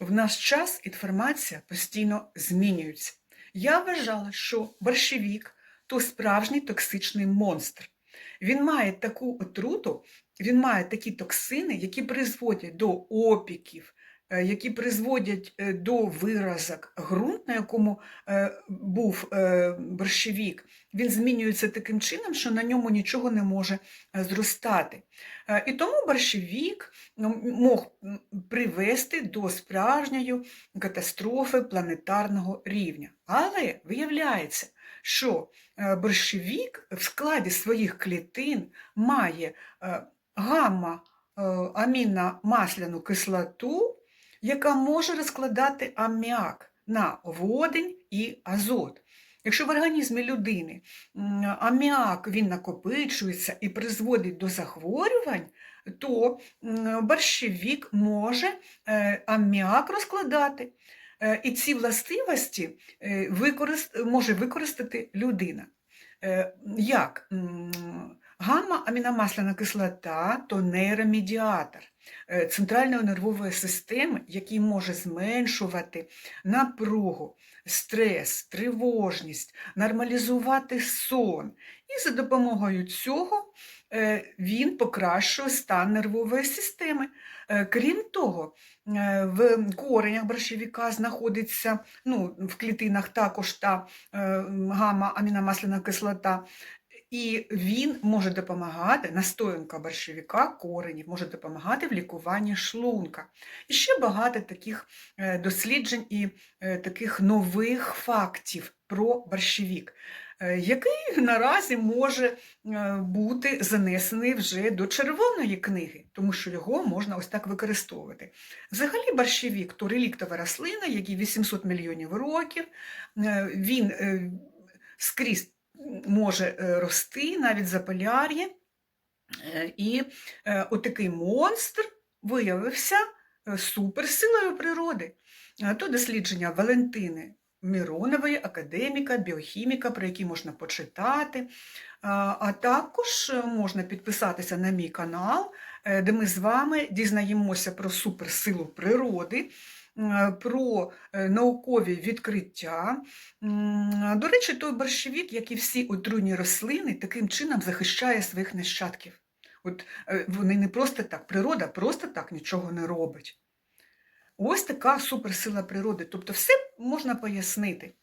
В наш час інформація постійно змінюється. Я вважала, що борщевік то справжній токсичний монстр. Він має таку отруту, він має такі токсини, які призводять до опіків, які призводять е, до виразок. Ґрунт, на якому е, був е, борщевік, він змінюється таким чином, що на ньому нічого не може е, зростати. Е, І тому борщевік ну, мог привести до справжньої катастрофи планетарного рівня. Але виявляється, що е, борщевік в складі своїх клітин має е, гамма е, аміномасляну кислоту, яка може розкладати аміак на водень і азот. Якщо в організмі людини аміак він накопичується і призводить до захворювань, то борщевік може е, аміак розкладати. Е, І ці властивості е, може використати людина. Як? Гамма-аміномасляна кислота то нейромедіатор центральної нервової системи, який може зменшувати напругу, стрес, тривожність, нормалізувати сон. І за допомогою цього е, він покращує стан нервової системи. Е, Крім того, е, в коренях борщовика знаходиться, ну, в клітинах також та е, гамма-аміномасляна кислота, і він може допомагати, настоянка борщовика коренів, може допомагати в лікуванні шлунка. І ще багато таких е, досліджень і е, таких нових фактів про борщовик, е, який наразі може бути занесений вже до червоної книги, тому що його можна ось так використовувати. Взагалі борщовик то реліктова рослина, якій 800 мільйонів років, він скрізь може е, рости навіть за поляр'ї. Е, І е, отакий монстр виявився суперсилою природи. То дослідження Валентини Міронової, академіка, біохіміка, про які можна почитати. А також можна підписатися на мій канал, де ми з вами дізнаємося про суперсилу природи, про е, наукові відкриття. До речі, той борщевік, як і всі отруйні рослини, таким чином захищає своїх нащадків. От е, вони не просто так, природа просто так нічого не робить. Ось така суперсила природи. Тобто все можна пояснити.